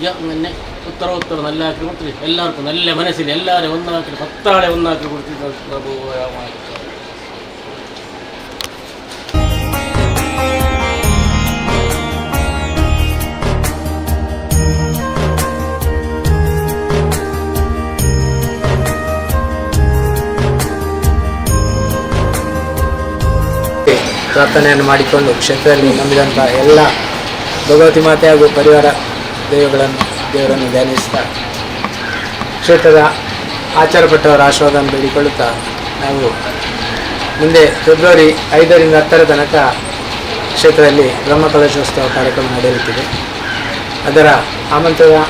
ಆರೋಗ್ಯ ನಿನ್ನೆ ಉತ್ತರ ಉತ್ತರ ನಲ್ಲಿ ಹಾಕಿ ಕೊಡ್ತೀವಿ. ಎಲ್ಲರಿಗೂ ನಲ್ಲೇ ಮನಸ್ಸಲ್ಲಿ ಎಲ್ಲರೇ ಒಂದು ಹಾಕಿ ಹತ್ತಾಳೆ ಒಂದು ಹಾಕಿ ರಾಮ ಪ್ರಾರ್ಥನೆಯನ್ನು ಮಾಡಿಕೊಂಡು ಕ್ಷೇತ್ರದಲ್ಲಿ ನಂಬಿದಂಥ ಎಲ್ಲ ಭಗವತಿ ಮಾತೆ ಹಾಗೂ ಪರಿವಾರ ದೇವಗಳನ್ನು ದೇವರನ್ನು ಧ್ಯಾನಿಸ್ತಾ ಕ್ಷೇತ್ರದ ಆಚಾರಪಟ್ಟವರ ಆಶೀರ್ವಾದವನ್ನು ಬೇಡಿಕೊಳ್ಳುತ್ತಾ ನಾವು ಮುಂದೆ ಫೆಬ್ರವರಿ ಐದರಿಂದ ಹತ್ತರ ತನಕ ಕ್ಷೇತ್ರದಲ್ಲಿ ಬ್ರಹ್ಮಕಲಶೋತ್ಸವ ಕಾರ್ಯಕ್ರಮ ನಡೆಯುತ್ತಿದೆ ಅದರ ಆಮಂತ್ರಣ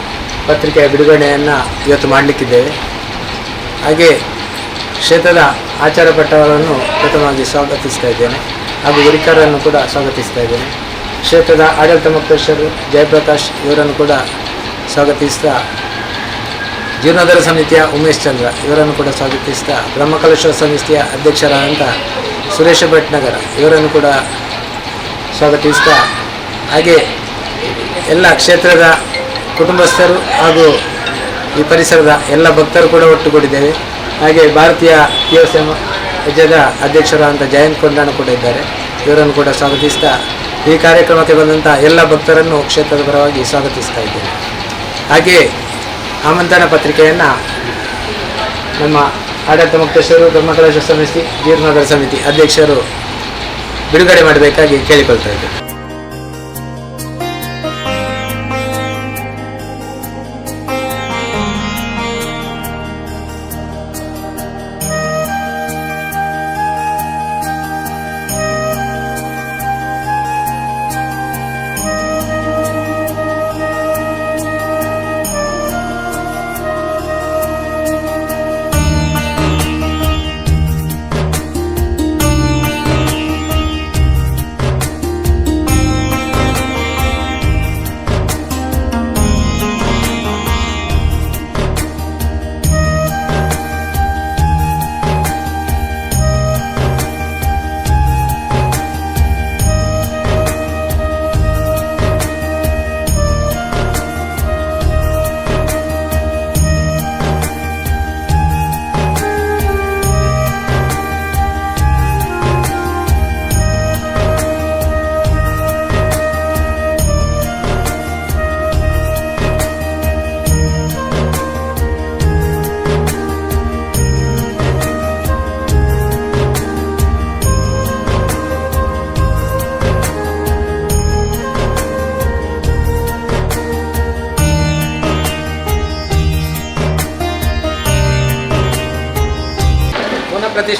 ಪತ್ರಿಕೆಯ ಬಿಡುಗಡೆಯನ್ನು ಇವತ್ತು ಮಾಡಲಿಕ್ಕಿದ್ದೇವೆ. ಹಾಗೆ ಕ್ಷೇತ್ರದ ಆಚಾರಪಟ್ಟವರನ್ನು ಪ್ರಥಮವಾಗಿ ಸ್ವಾಗತಿಸ್ತಾ ಇದ್ದೇನೆ. ಹಾಗೂ ಗುರಿಕಾರರನ್ನು ಕೂಡ ಸ್ವಾಗತಿಸ್ತಾ ಇದ್ದೇನೆ. ಕ್ಷೇತ್ರದ ಆಡಳಿತ ಮುಖ್ಯಸ್ಥರು ಜಯಪ್ರಕಾಶ್ ಇವರನ್ನು ಕೂಡ ಸ್ವಾಗತಿಸ್ತಾ ಜೀರ್ಣೋದ್ಧಾರ ಸಮಿತಿಯ ಉಮೇಶ್ ಚಂದ್ರ ಇವರನ್ನು ಕೂಡ ಸ್ವಾಗತಿಸ್ತಾ ಬ್ರಹ್ಮಕಲೇಶ್ವರ ಸಮಿತಿಯ ಅಧ್ಯಕ್ಷರಾದಂಥ ಸುರೇಶ ಭಟ್ನಗರ ಇವರನ್ನು ಕೂಡ ಸ್ವಾಗತಿಸ್ತಾ ಹಾಗೆ ಎಲ್ಲ ಕ್ಷೇತ್ರದ ಕುಟುಂಬಸ್ಥರು ಹಾಗೂ ಈ ಪರಿಸರದ ಎಲ್ಲ ಭಕ್ತರು ಕೂಡ ಒಟ್ಟುಗೂಡಿದ್ದೇವೆ. ಹಾಗೆ ಭಾರತೀಯ ಪಿ ಎಸ್ ಎಂ ಅಧ್ಯಕ್ಷರಾದಂಥ ಜಯಂತ್ ಕೊಂಡಾಣ ಕೂಡ ಇದ್ದಾರೆ. ಇವರನ್ನು ಕೂಡ ಸ್ವಾಗತಿಸ್ತಾ ಈ ಕಾರ್ಯಕ್ರಮಕ್ಕೆ ಬಂದಂಥ ಎಲ್ಲ ಭಕ್ತರನ್ನು ಕ್ಷೇತ್ರದ ಪರವಾಗಿ ಸ್ವಾಗತಿಸ್ತಾ ಇದ್ದೇನೆ. ಹಾಗೆಯೇ ಆಮಂತ್ರಣ ಪತ್ರಿಕೆಯನ್ನು ನಮ್ಮ ಆಡಳಿತ ಮುಕ್ತೇಶ್ವರು ಬ್ರಹ್ಮಕಲಶ ಸಮಿತಿ ಗೀರ್ನಗರ ಸಮಿತಿ ಅಧ್ಯಕ್ಷರು ಬಿಡುಗಡೆ ಮಾಡಬೇಕಾಗಿ ಕೇಳಿಕೊಳ್ತಾ ಇದ್ದೇನೆ.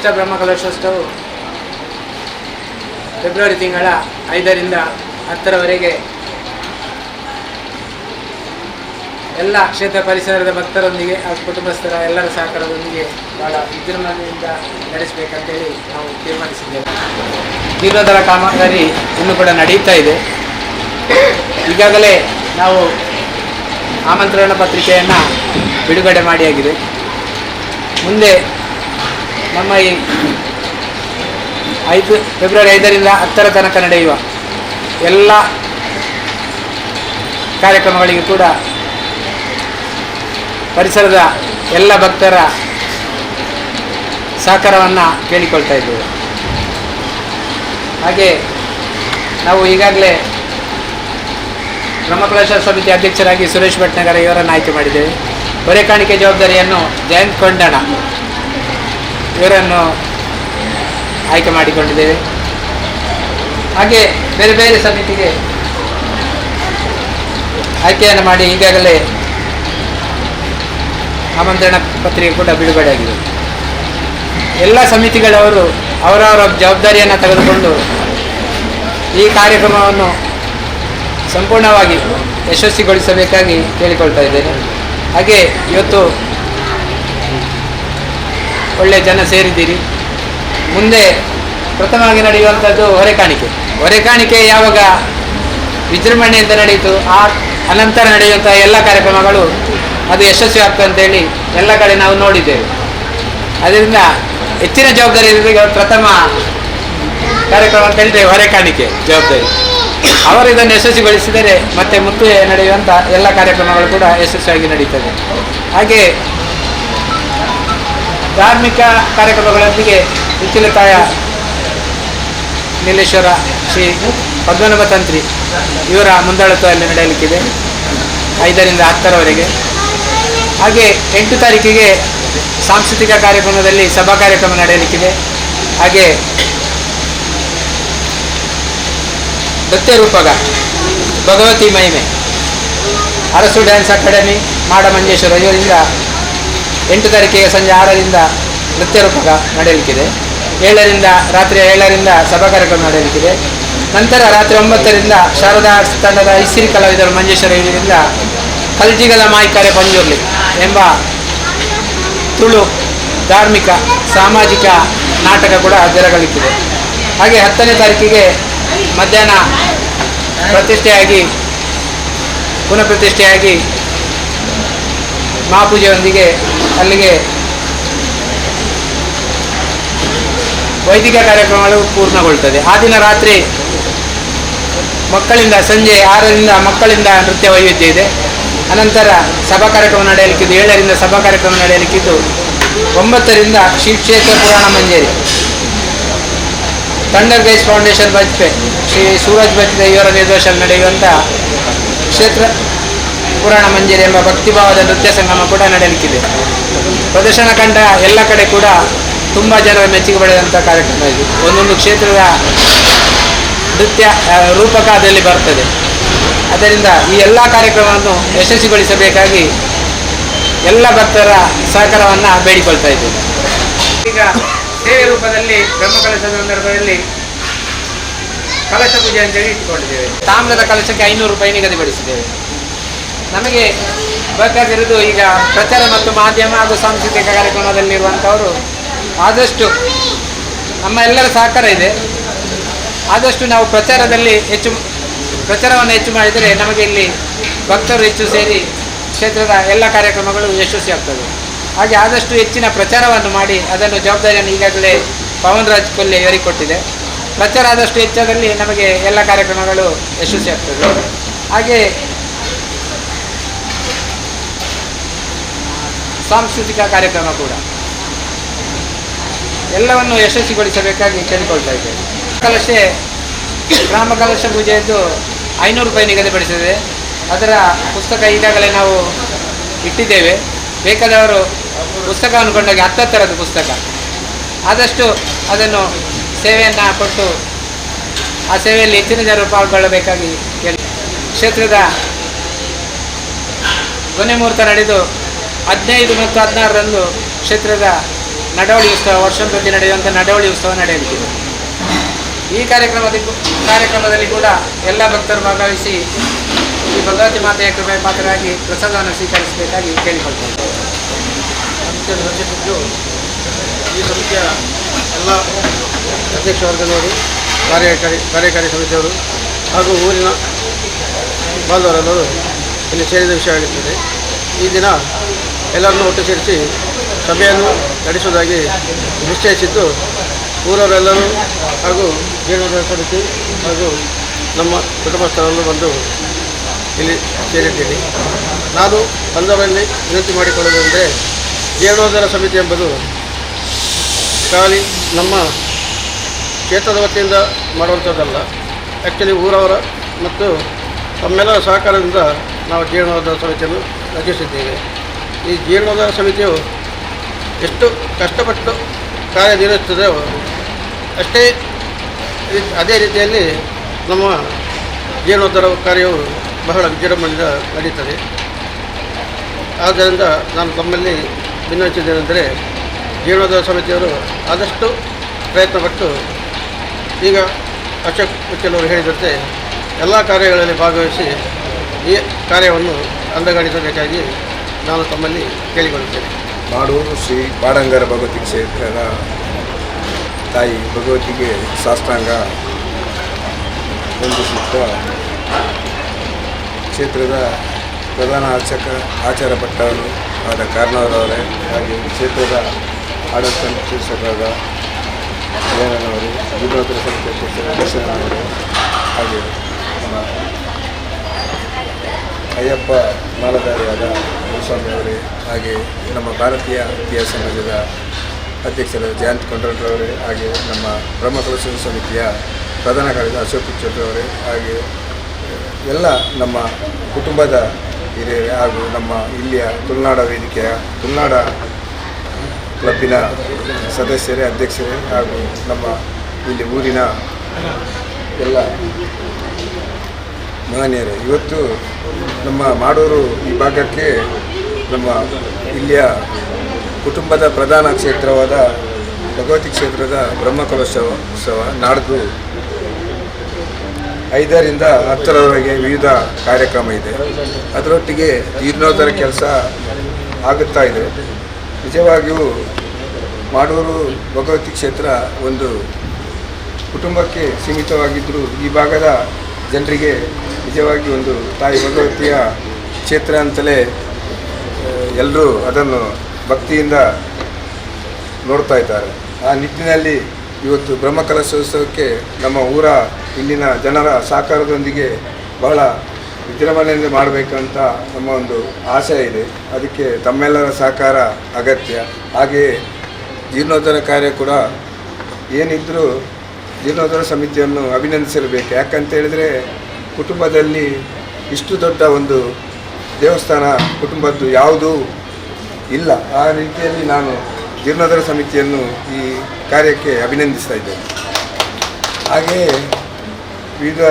ಪ್ರತಿಷ್ಠಾ ಬ್ರಹ್ಮಕಲಶೋತ್ಸವವು ಫೆಬ್ರವರಿ ತಿಂಗಳ ಐದರಿಂದ ಹತ್ತರವರೆಗೆ ಎಲ್ಲ ಕ್ಷೇತ್ರ ಪರಿಸರದ ಭಕ್ತರೊಂದಿಗೆ ಹಾಗೂ ಕುಟುಂಬಸ್ಥರ ಎಲ್ಲರ ಸಹಕಾರದೊಂದಿಗೆ ಬಹಳ ವಿಜೃಂಭಣೆಯಿಂದ ನಡೆಸಬೇಕಂತೇಳಿ ನಾವು ತೀರ್ಮಾನಿಸಿದ್ದೇವೆ. ಜೀರ್ಣೋದ್ಧಾರ ಕಾಮಗಾರಿ ಇನ್ನೂ ಕೂಡ ನಡೆಯುತ್ತಾ ಇದೆ. ಈಗಾಗಲೇ ನಾವು ಆಮಂತ್ರಣ ಪತ್ರಿಕೆಯನ್ನು ಬಿಡುಗಡೆ ಮಾಡಿಯಾಗಿದೆ ಮುಂದೆ ನಮ್ಮ ಈ ಐದು, ಫೆಬ್ರವರಿ ಐದರಿಂದ ಹತ್ತರ ತನಕ ನಡೆಯುವ ಎಲ್ಲ ಕಾರ್ಯಕ್ರಮಗಳಿಗೆ ಕೂಡ ಪರಿಸರದ ಎಲ್ಲ ಭಕ್ತರ ಸಹಕಾರವನ್ನು ಕೇಳಿಕೊಳ್ತಾ ಇದ್ದೇವೆ. ಹಾಗೆ ನಾವು ಈಗಾಗಲೇ ಬ್ರಹ್ಮಕಲಶ ಸಮಿತಿ ಅಧ್ಯಕ್ಷರಾಗಿ ಸುರೇಶ್ ಭಟ್ನಗರ ಇವರನ್ನು ಆಯ್ಕೆ ಮಾಡಿದ್ದೇವೆ. ಹೊರೆ ಕಾಣಿಕೆ ಜವಾಬ್ದಾರಿಯನ್ನು ಜಯಂತ್ ಕೊಂಡಣ ಇವರನ್ನು ಆಯ್ಕೆ ಮಾಡಿಕೊಂಡಿದ್ದೇವೆ. ಹಾಗೆ ಬೇರೆ ಬೇರೆ ಸಮಿತಿಗೆ ಆಯ್ಕೆಯನ್ನು ಮಾಡಿ ಈಗಾಗಲೇ ಆಮಂತ್ರಣ ಪತ್ರಿಕೆ ಕೂಡ ಬಿಡುಗಡೆಯಾಗಿದೆ ಎಲ್ಲ ಸಮಿತಿಗಳವರು ಅವರವರ ಜವಾಬ್ದಾರಿಯನ್ನು ತೆಗೆದುಕೊಂಡು ಈ ಕಾರ್ಯಕ್ರಮವನ್ನು ಸಂಪೂರ್ಣವಾಗಿ ಯಶಸ್ವಿಗೊಳಿಸಬೇಕಾಗಿ ಕೇಳಿಕೊಳ್ತಾ ಇದ್ದೇನೆ. ಹಾಗೆ ಇವತ್ತು ಒಳ್ಳೆ ಜನ ಸೇರಿದ್ದೀರಿ. ಮುಂದೆ ಪ್ರಥಮವಾಗಿ ನಡೆಯುವಂಥದ್ದು ಹೊರೆ ಕಾಣಿಕೆ. ಹೊರೆ ಕಾಣಿಕೆ ಯಾವಾಗ ವಿಜೃಂಭಣೆಯಿಂದ ನಡೆಯಿತು, ಆ ಅನಂತರ ನಡೆಯುವಂಥ ಎಲ್ಲ ಕಾರ್ಯಕ್ರಮಗಳು ಅದು ಯಶಸ್ವಿ ಆಗ್ತದೆ ಅಂತೇಳಿ ಎಲ್ಲ ಕಡೆ ನಾವು ನೋಡಿದ್ದೇವೆ. ಅದರಿಂದ ಹೆಚ್ಚಿನ ಜವಾಬ್ದಾರಿ ಪ್ರಥಮ ಕಾರ್ಯಕ್ರಮ ಅಂತ ಹೇಳಿದ್ರೆ ಹೊರೆಕಾಣಿಕೆ ಜವಾಬ್ದಾರಿ. ಅವರು ಇದನ್ನು ಯಶಸ್ವಿಗೊಳಿಸಿದರೆ ಮತ್ತೆ ಮುಂದೆ ನಡೆಯುವಂಥ ಎಲ್ಲ ಕಾರ್ಯಕ್ರಮಗಳು ಕೂಡ ಯಶಸ್ವಿಯಾಗಿ ನಡೀತದೆ ಹಾಗೆ ಧಾರ್ಮಿಕ ಕಾರ್ಯಕ್ರಮಗಳೊಂದಿಗೆ ಉಚ್ಚಿಲತಾಯ ನೀಲೇಶ್ವರ ಶ್ರೀ ಪದ್ಮನಾಭ ತಂತ್ರಿ ಇವರ ಮುಂದಾಳತ್ವದಲ್ಲಿ ನಡೆಯಲಿಕ್ಕಿದೆ. ಐದರಿಂದ ಹತ್ತರವರೆಗೆ. ಹಾಗೆ ಎಂಟು ತಾರೀಕಿಗೆ ಸಾಂಸ್ಕೃತಿಕ ಕಾರ್ಯಕ್ರಮದಲ್ಲಿ ಸಭಾ ಕಾರ್ಯಕ್ರಮ ನಡೆಯಲಿಕ್ಕಿದೆ. ಹಾಗೆ ನೃತ್ಯ ರೂಪಕ ಭಗವತಿ ಮಹಿಮೆ. ಅರಸು ಡ್ಯಾನ್ಸ್ ಅಕಾಡೆಮಿ, ಮಾಡ ಮಂಜೇಶ್ವರ ಇವರಿಂದ ಎಂಟು ತಾರೀಕಿಗೆ ಸಂಜೆ ಆರರಿಂದ ನೃತ್ಯರೂಪಕ ನಡೆಯಲಿಕ್ಕಿದೆ. ಏಳರಿಂದ, ರಾತ್ರಿ ಏಳರಿಂದ ಸಭಾ ಕಾರ್ಯಕ್ರಮ ನಡೆಯಲಿಕ್ಕಿದೆ. ನಂತರ ರಾತ್ರಿ ಒಂಬತ್ತರಿಂದ ಶಾರದಾ ಆರ್ಟ್ಸ್ ತಂಡದ ಐಸಿರಿ ಕಲಾವಿದರು ಮಂಜೇಶ್ವರ ಇದರಿಂದ ಕಲ್ಜಿಗಲ ಮಾಯಿಕಾರೆ ಪಂಜುರ್ಲಿ ಎಂಬ ತುಳು ಧಾರ್ಮಿಕ, ಸಾಮಾಜಿಕ ನಾಟಕ ಕೂಡ ಜರಗಲಿಕ್ಕಿದೆ. ಹಾಗೆ ಹತ್ತನೇ ತಾರೀಕಿಗೆ ಮಧ್ಯಾಹ್ನ ಪ್ರತಿಷ್ಠೆಯಾಗಿ, ಪುನಃ ಪ್ರತಿಷ್ಠೆಯಾಗಿ ಮಹಾಪೂಜೆಯೊಂದಿಗೆ ಅಲ್ಲಿಗೆ ವೈದಿಕ ಕಾರ್ಯಕ್ರಮಗಳು ಪೂರ್ಣಗೊಳ್ತದೆ. ಆ ದಿನ ರಾತ್ರಿ ಮಕ್ಕಳಿಂದ ಸಂಜೆ ಆರರಿಂದ ಮಕ್ಕಳಿಂದ ನೃತ್ಯ ವೈವಿಧ್ಯ ಇದೆ. ಅನಂತರ ಸಭಾ ಕಾರ್ಯಕ್ರಮ ನಡೆಯಲಿಕ್ಕಿದ್ದು ಏಳರಿಂದ ಸಭಾ ಕಾರ್ಯಕ್ರಮ ನಡೆಯಲಿಕ್ಕಿದ್ದು ಒಂಬತ್ತರಿಂದ ಶ್ರೀ ಕ್ಷೇತ್ರ ಪುರಾಣ Manjeri. Thunder guys foundation Bajpe Shri Suraj Bajpe ಇವರ ನಿರ್ದೇಶನ ನಡೆಯುವಂಥ ಕ್ಷೇತ್ರ ಪುರಾಣ ಮಂಜರಿ ಎಂಬ ಭಕ್ತಿಭಾವದ ನೃತ್ಯ ಸಂಗಮ ಕೂಡ ನಡೆಯಲಿಕ್ಕಿದೆ. ಪ್ರದರ್ಶನ ಕಂಡ ಎಲ್ಲ ಕಡೆ ಕೂಡ ತುಂಬ ಜನರ ಮೆಚ್ಚುಗೆ ಪಡೆದಂಥ ಕಾರ್ಯಕ್ರಮ ಇದು. ಒಂದೊಂದು ಕ್ಷೇತ್ರದ ನೃತ್ಯ ರೂಪಕ ಅದರಲ್ಲಿ ಬರ್ತದೆ. ಅದರಿಂದ ಈ ಎಲ್ಲ ಕಾರ್ಯಕ್ರಮವನ್ನು ಯಶಸ್ವಿಗೊಳಿಸಬೇಕಾಗಿ ಎಲ್ಲ ಭಕ್ತರ ಸಹಕಾರವನ್ನು ಬೇಡಿಕೊಳ್ತಾ ಇದ್ದೇವೆ ಈಗ ಸೇವೆ ರೂಪದಲ್ಲಿ ಬ್ರಹ್ಮಕಲಶದ ಸಂದರ್ಭದಲ್ಲಿ ಕಲಶ ಪೂಜೆ ಅಂತೇಳಿ ಇಟ್ಟುಕೊಂಡಿದ್ದೇವೆ ತಾಮ್ರದ ಕಲಶಕ್ಕೆ ಐನೂರು ರೂಪಾಯಿ ನಿಗದಿಪಡಿಸಿದ್ದೇವೆ. ನಮಗೆ ಬೇಕಾಗಿರೋದು ಈಗ ಪ್ರಚಾರ ಮತ್ತು ಮಾಧ್ಯಮ ಹಾಗೂ ಸಾಂಸ್ಕೃತಿಕ ಕಾರ್ಯಕ್ರಮದಲ್ಲಿರುವಂಥವರು ಆದಷ್ಟು ನಮ್ಮ ಎಲ್ಲರ ಸಹಕಾರ ಇದೆ. ಆದಷ್ಟು ನಾವು ಪ್ರಚಾರದಲ್ಲಿ ಹೆಚ್ಚು ಪ್ರಚಾರವನ್ನು ಹೆಚ್ಚು ಮಾಡಿದರೆ ನಮಗೆ ಇಲ್ಲಿ ಭಕ್ತರು ಹೆಚ್ಚು ಸೇರಿ ಕ್ಷೇತ್ರದ ಎಲ್ಲ ಕಾರ್ಯಕ್ರಮಗಳು ಯಶಸ್ವಿ ಯಶಸ್ವಿಯಾಗ್ತದೆ ಹಾಗೆ ಆದಷ್ಟು ಹೆಚ್ಚಿನ ಪ್ರಚಾರವನ್ನು ಮಾಡಿ ಅದನ್ನು ಜವಾಬ್ದಾರಿಯನ್ನು ಈಗಾಗಲೇ ಪವನ್ ರಾಜ್ ಕೊಲ್ಲೆ ಹೇಳಿಕೊಟ್ಟಿದೆ ಕೊಟ್ಟಿದೆ ಪ್ರಚಾರ ಆದಷ್ಟು ಹೆಚ್ಚಾದಲ್ಲಿ ನಮಗೆ ಎಲ್ಲ ಕಾರ್ಯಕ್ರಮಗಳು ಯಶಸ್ವಿ ಯಶಸ್ವಿಯಾಗ್ತದೆ ಹಾಗೆ ಸಾಂಸ್ಕೃತಿಕ ಕಾರ್ಯಕ್ರಮ ಕೂಡ. ಎಲ್ಲವನ್ನು ಯಶಸ್ವಿಗೊಳಿಸಬೇಕಾಗಿ ಕೇಳಿಕೊಳ್ತಾ ಇದ್ದೇವೆ ಕಲಶೆ, ಗ್ರಾಮ ಕಲಶ ಪೂಜೆಯದ್ದು ಐನೂರು ರೂಪಾಯಿ ನಿಗದಿಪಡಿಸಿದೆ. ಅದರ ಪುಸ್ತಕ ಈಗಾಗಲೇ ನಾವು ಇಟ್ಟಿದ್ದೇವೆ. ಬೇಕಾದವರು ಪುಸ್ತಕವನ್ನು ಕೊಂಡೋಗಿ ಹತ್ತತ್ತರದ್ದು ಪುಸ್ತಕ. ಆದಷ್ಟು ಅದನ್ನು ಸೇವೆಯನ್ನು ಕೊಟ್ಟು ಆ ಸೇವೆಯಲ್ಲಿ ಹೆಚ್ಚಿನ ಜನರು ಪಾಲ್ಗೊಳ್ಳಬೇಕಾಗಿ ಕೇಳಿ. ಕ್ಷೇತ್ರದ ಕೊನೆ ಮುಹೂರ್ತ ನಡೆದು ಹದಿನೈದು ಮತ್ತು ಹದಿನಾರರಂದು ಕ್ಷೇತ್ರದ ನಡವಳಿ ಉತ್ಸವ ವರ್ಷ ಪ್ರತಿ ನಡೆಯುವಂಥ ನಡವಳಿ ಉತ್ಸವ ನಡೆಯಲಿದೆ ಈ ಕಾರ್ಯಕ್ರಮದ ಕಾರ್ಯಕ್ರಮದಲ್ಲಿ ಕೂಡ ಎಲ್ಲ ಭಕ್ತರು ಭಾಗವಹಿಸಿ ಈ ಭಗವತಿ ಮಾತೆಯ ಕೃಪೆ ಪಾತ್ರರಾಗಿ ಪ್ರಸಾದವನ್ನು ಸ್ವೀಕರಿಸಬೇಕಾಗಿ ಕೇಳಿಕೊಳ್ತಾರೆ ಈ ಸಮಿತಿಯ ಎಲ್ಲ ಅಧ್ಯಕ್ಷ ವರ್ಗದವರು, ಕಾರ್ಯಕಾರಿ ಕಾರ್ಯಕಾರಿ ಸಮಿತಿಯವರು ಹಾಗೂ ಊರಿನ ಬಾಂಧವರೆಲ್ಲರೂ ಇಲ್ಲಿ ಸೇರಿದ ವಿಷಯವಾಗಿರ್ತದೆ ಈ ದಿನ ಎಲ್ಲರನ್ನೂ ಒಟ್ಟು ಸೇರಿಸಿ ಸಭೆಯನ್ನು ನಡೆಸುವುದಾಗಿ ನಿಶ್ಚಯಿಸಿದ್ದು, ಊರವರೆಲ್ಲರೂ ಹಾಗೂ ಜೀರ್ಣೋದ್ಧಾರ ಸಮಿತಿ ಹಾಗೂ ನಮ್ಮ ಕುಟುಂಬಸ್ಥರಲ್ಲೂ ಬಂದು ಇಲ್ಲಿ ಸೇರಿದ್ದೀನಿ ನಾನು ಬಂದವರಲ್ಲಿ ವಿನಂತಿ ಮಾಡಿಕೊಳ್ಳುವುದೆಂದರೆ ಜೀರ್ಣೋದ್ಧಾರ ಸಮಿತಿ ಎಂಬುದು ಖಾಲಿ ನಮ್ಮ ಕ್ಷೇತ್ರದ ವತಿಯಿಂದ ಮಾಡುವಂಥದ್ದಲ್ಲ. ಆ್ಯಕ್ಚುಲಿ ಊರವರ ಮತ್ತು ತಮ್ಮೆಲ್ಲರ ಸಹಕಾರದಿಂದ ನಾವು ಜೀರ್ಣೋದ್ಧಾರ ಸಮಿತಿಯನ್ನು ರಚಿಸಿದ್ದೇವೆ. ಈ ಜೀರ್ಣೋದ್ಧಾರ ಸಮಿತಿಯು ಎಷ್ಟು ಕಷ್ಟಪಟ್ಟು ಕಾರ್ಯನಿರ್ವಹಿಸ್ತದೆಯೋ ಅಷ್ಟೇ ಅದೇ ರೀತಿಯಲ್ಲಿ ನಮ್ಮ ಜೀರ್ಣೋದ್ಧಾರ ಕಾರ್ಯವು ಬಹಳ ವಿಜೃಂಭಣೆಯಿಂದ ನಡೀತದೆ. ಆದ್ದರಿಂದ ನಾನು ತಮ್ಮಲ್ಲಿ ವಿನಂತಿಸಿದ್ದೇನೆಂದರೆ ಜೀರ್ಣೋದ್ಧಾರ ಸಮಿತಿಯವರು ಆದಷ್ಟು ಪ್ರಯತ್ನಪಟ್ಟು ಈಗ ಅಶೋಕ್ ಅವರು ಹೇಳಿದಂತೆ ಎಲ್ಲ ಕಾರ್ಯಗಳಲ್ಲಿ ಭಾಗವಹಿಸಿ ಈ ಕಾರ್ಯವನ್ನು ಅಂದಗಾಣಿಸಬೇಕಾಗಿ ನಾನು ತಮ್ಮಲ್ಲಿ ಕೇಳಿಕೊಳ್ಳುತ್ತೇನೆ. ಮಾಡೂರು ಶ್ರೀ ಬಾಡಂಗರ ಭಗವತಿ ಕ್ಷೇತ್ರದ ತಾಯಿ, ಭಗವತಿಗೆ ಸಾಷ್ಟಾಂಗ ಹೊಂದಿಸುತ್ತ ಕ್ಷೇತ್ರದ ಪ್ರಧಾನ ಅರ್ಚಕ ಆಚಾರ ಭಟ್ಟರು ಆದ ಕಾರಣವರವರೇ ಹಾಗೆ ಕ್ಷೇತ್ರದ ಆಡಳಿತ ನಿರ್ದೇಶಕರಾದ ಜಯನವರು ವಿನೋದ ಸಂಸ್ಥೆ ಹಾಗೆ ನಮ್ಮ ಅಯ್ಯಪ್ಪ ಮಾಲಧಾರಿಯಾದ ಗುರುಸ್ವಾಮಿ ಅವರೇ, ಹಾಗೆ ನಮ್ಮ ಭಾರತೀಯ ವಿದ್ಯಾ ಸಮಾಜದ ಅಧ್ಯಕ್ಷರಾದ ಜಯಂತ್ ಕೊಂಡ್ರವರೇ ಹಾಗೆ ನಮ್ಮ ಬ್ರಹ್ಮಕಲಶ ಸಮಿತಿಯ ಪ್ರಧಾನ ಕಾರ್ಯದರ್ಶಿ ಅಶೋಕ್ ಪಿಚ್ಚೋಟವರೇ ಹಾಗೆ ಎಲ್ಲ ನಮ್ಮ ಕುಟುಂಬದ ಹಿರಿಯರೇ ಹಾಗೂ ನಮ್ಮ ಇಲ್ಲಿಯ ತುಳುನಾಡ ವೇದಿಕೆಯ ತುಳುನಾಡ ಕ್ಲಬ್ಬಿನ ಸದಸ್ಯರೇ, ಅಧ್ಯಕ್ಷರೇ ಹಾಗೂ ನಮ್ಮ ಇಲ್ಲಿ ಊರಿನ ಎಲ್ಲ ಮಾನ್ಯರೇ ಇವತ್ತು ನಮ್ಮ ಮಾಡೂರು ಈ ಭಾಗಕ್ಕೆ ನಮ್ಮ ಇಲ್ಲಿಯ ಕುಟುಂಬದ ಪ್ರಧಾನ ಕ್ಷೇತ್ರವಾದ ಭಗವತಿ ಕ್ಷೇತ್ರದ ಬ್ರಹ್ಮಕಲೋತ್ಸವ ಉತ್ಸವ ನಾಡ್ದು ಐದರಿಂದ ಹತ್ತರವರೆಗೆ ವಿವಿಧ ಕಾರ್ಯಕ್ರಮ ಇದೆ. ಅದರೊಟ್ಟಿಗೆ ಜೀರ್ಣೋದ್ಧರ ಕೆಲಸ ಆಗುತ್ತಾ ಇದೆ. ನಿಜವಾಗಿಯೂ ಮಾಡೂರು ಭಗವತಿ ಕ್ಷೇತ್ರ ಒಂದು ಕುಟುಂಬಕ್ಕೆ ಸೀಮಿತವಾಗಿದ್ದರೂ ಈ ಭಾಗದ ಜನರಿಗೆ ನಿಜವಾಗಿ ಒಂದು ತಾಯಿ ಭಗವತಿಯ ಕ್ಷೇತ್ರ ಅಂತಲೇ ಎಲ್ಲರೂ ಅದನ್ನು ಭಕ್ತಿಯಿಂದ ನೋಡ್ತಾ ಇದ್ದಾರೆ. ಆ ನಿಟ್ಟಿನಲ್ಲಿ ಇವತ್ತು ಬ್ರಹ್ಮಕಲಶೋತ್ಸವಕ್ಕೆ ನಮ್ಮ ಊರ ಇಲ್ಲಿನ ಜನರ ಸಹಕಾರದೊಂದಿಗೆ ಬಹಳ ವಿಜೃಂಭಣೆಯಿಂದ ಮಾಡಬೇಕಂತ ನಮ್ಮ ಒಂದು ಆಸೆ ಇದೆ. ಅದಕ್ಕೆ ತಮ್ಮೆಲ್ಲರ ಸಹಕಾರ ಅಗತ್ಯ. ಹಾಗೆಯೇ ಜೀರ್ಣೋದ್ಧಾರ ಕಾರ್ಯ ಕೂಡ ಏನಿದ್ದರೂ ಜೀರ್ಣೋದ್ಧಾರ ಸಮಿತಿಯನ್ನು ಅಭಿನಂದಿಸಬೇಕು ಯಾಕಂತ ಹೇಳಿದರೆ ಕುಟುಂಬದಲ್ಲಿ ಇಷ್ಟು ದೊಡ್ಡ ಒಂದು ದೇವಸ್ಥಾನ ಕುಟುಂಬದ್ದು ಯಾವುದೂ ಇಲ್ಲ. ಆ ರೀತಿಯಲ್ಲಿ ನಾನು ಜೀರ್ಣೋದ್ಧಾರ ಸಮಿತಿಯನ್ನು ಈ ಕಾರ್ಯಕ್ಕೆ ಅಭಿನಂದಿಸ್ತಾ ಇದ್ದೇನೆ. ಹಾಗೆಯೇ ವಿವಿಧ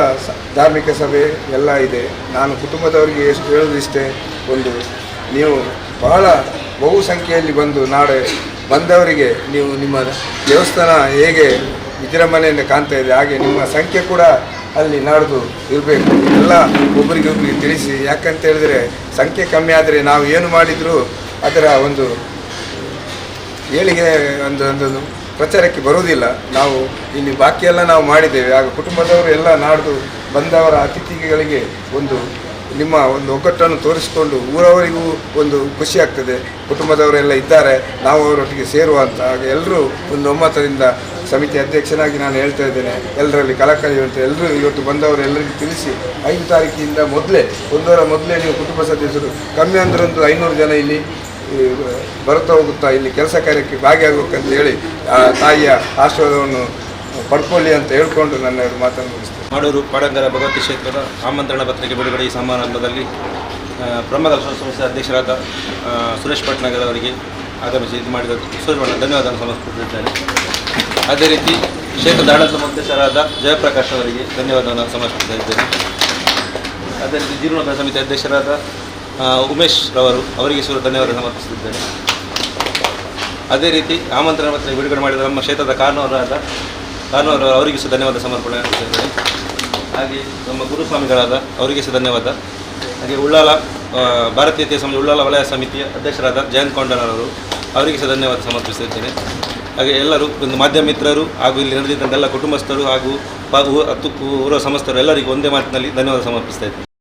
ಧಾರ್ಮಿಕ ಸಭೆ ಎಲ್ಲ ಇದೆ. ನಾನು ಕುಟುಂಬದವರಿಗೆ ಎಷ್ಟು ಹೇಳೋದಿಷ್ಟೇ ಒಂದು ನೀವು ಬಹಳ ಬಹುಸಂಖ್ಯೆಯಲ್ಲಿ ಬಂದು ನಾಳೆ ಬಂದವರಿಗೆ ನೀವು ನಿಮ್ಮ ದೇವಸ್ಥಾನ ಹೇಗೆ ವಿಜೃಂಭಣೆಯಿಂದ ಕಾಣ್ತಾ ಇದೆ. ಹಾಗೆ ನಿಮ್ಮ ಸಂಖ್ಯೆ ಕೂಡ ಅಲ್ಲಿ ನಾಡ್ದು ಇರಬೇಕು. ಎಲ್ಲ ಒಬ್ಬರಿಗೆ ಒಬ್ಬರಿಗೆ ತಿಳಿಸಿ. ಯಾಕಂತ ಹೇಳಿದ್ರೆ ಸಂಖ್ಯೆ ಕಮ್ಮಿ ಆದರೆ ನಾವು ಏನು ಮಾಡಿದರೂ ಅದರ ಒಂದು ಏಳಿಗೆ ಒಂದು ಒಂದು ಪ್ರಚಾರಕ್ಕೆ ಬರುವುದಿಲ್ಲ. ನಾವು ಇಲ್ಲಿ ಬಾಕಿಯೆಲ್ಲ ನಾವು ಮಾಡಿದ್ದೇವೆ. ಆಗ ಕುಟುಂಬದವರು ಎಲ್ಲ ನಾಡ್ದು ಬಂದವರ ಅತಿಥಿಗಳಿಗೆ ಒಂದು ನಿಮ್ಮ ಒಂದು ಒಗ್ಗಟ್ಟನ್ನು ತೋರಿಸಿಕೊಂಡು ಊರವರಿಗೂ ಒಂದು ಖುಷಿ ಆಗ್ತದೆ. ಕುಟುಂಬದವರೆಲ್ಲ ಇದ್ದಾರೆ. ನಾವು ಅವರೊಟ್ಟಿಗೆ ಸೇರುವ ಅಂತ. ಹಾಗೆ ಎಲ್ಲರೂ ಒಂದು ಒಮ್ಮತದಿಂದ ಸಮಿತಿ ಅಧ್ಯಕ್ಷನಾಗಿ ನಾನು ಹೇಳ್ತಾ ಇದ್ದೇನೆ ಎಲ್ಲರಲ್ಲಿ ಕಲಕಲಿ ಅಂತ ಎಲ್ಲರೂ ಇವತ್ತು ಬಂದವರು ಎಲ್ಲರಿಗೂ ತಿಳಿಸಿ, ಐದು ತಾರೀಕಿನಿಂದ ಮೊದಲೇ ಒಂದರ ಮೊದಲೇ ನೀವು ಕುಟುಂಬ ಸದಸ್ಯರು, ಕಮ್ಮಿ ಅಂದ್ರೆ ಒಂದು ಐನೂರು ಜನ ಇಲ್ಲಿ ಬರುತ್ತಾ ಹೋಗುತ್ತಾ ಇಲ್ಲಿ ಕೆಲಸ ಕಾರ್ಯಕ್ಕೆ ಭಾಗಿಯಾಗಬೇಕಂತ ಹೇಳಿ, ಆ ತಾಯಿಯ ಆಶೀರ್ವಾದವನ್ನು ಪಡ್ಕೊಳ್ಳಿ ಅಂತ ಹೇಳ್ಕೊಂಡು ನನ್ನ ಮಾತನ್ನು ಮುಗಿಸ್ತೇನೆ. ಮಾಡೂರು ಪಾಡಂಗರ ಭಗವತಿ ಕ್ಷೇತ್ರದ ಆಮಂತ್ರಣ ಪತ್ರಿಕೆ ಬಿಡುಗಡೆ ಈ ಸಮಾರಂಭದಲ್ಲಿ ಬ್ರಹ್ಮಕಲಶ ಸಂಸ್ಥೆ ಅಧ್ಯಕ್ಷರಾದ ಸುರೇಶ್ ಭಟ್ನಗರ್ ಅವರಿಗೆ ಆಗಮಿಸಿ ಇದು ಮಾಡಿದ, ಸುರೇಶ್ ಭಟ್ನ ಧನ್ಯವಾದ ಸಮರ್ಪಿಸುತ್ತಿದ್ದೇನೆ ಅದೇ ರೀತಿ ಕ್ಷೇತ್ರ ಆಡಳಿತ ಮುಖ್ಯಸ್ಥರಾದ ಜಯಪ್ರಕಾಶ್ ಅವರಿಗೆ ಧನ್ಯವಾದವನ್ನು ಸಮರ್ಪಿಸ್ತಾ ಇದ್ದೇನೆ. ಅದೇ ರೀತಿ ಜೀರ್ಣೋದ್ಧಾರ ಸಮಿತಿ ಅಧ್ಯಕ್ಷರಾದ ಉಮೇಶ್ ರವರು ಅವರಿಗೆ ಸೂರ ಧನ್ಯವಾದ ಸಮರ್ಪಿಸುತ್ತಿದ್ದೇನೆ ಅದೇ ರೀತಿ ಆಮಂತ್ರಣ ಪತ್ರ ಬಿಡುಗಡೆ ಮಾಡಿದ ನಮ್ಮ ಕ್ಷೇತ್ರದ ಕಾನೂನರಾದ ಕಾನೂರು ಅವರಿಗೆ ಸಹ ಧನ್ಯವಾದ ಸಮರ್ಪಣೆ ಮಾಡುತ್ತಿದ್ದೇನೆ ಹಾಗೆ ನಮ್ಮ ಗುರುಸ್ವಾಮಿಗಳಾದ ಅವರಿಗೆ ಸಹ ಧನ್ಯವಾದ. ಹಾಗೆ ಉಳ್ಳಾಲ ಭಾರತೀಯ ಸಮಿತಿ, ಉಳ್ಳಾಲ ವಲಯ ಸಮಿತಿಯ ಅಧ್ಯಕ್ಷರಾದ ಜಯಂತ್ ಕೊಂಡನವರು ಅವರಿಗೆ ಸಹ ಧನ್ಯವಾದ ಸಮರ್ಪಿಸುತ್ತಿದ್ದೇನೆ ಹಾಗೆ ಎಲ್ಲರೂ, ಒಂದು ಮಾಧ್ಯಮ ಮಿತ್ರರು ಹಾಗೂ ಇಲ್ಲಿ ನಡೆದಿದ್ದಂಥ ಎಲ್ಲ ಕುಟುಂಬಸ್ಥರು ಹಾಗೂ ಹಾಗೂ ಊರ ಸಮಸ್ತರು ಎಲ್ಲರಿಗೂ ಒಂದೇ ಮಾತಿನಲ್ಲಿ ಧನ್ಯವಾದ ಸಮರ್ಪಿಸ್ತಾ ಇದ್ದೇನೆ.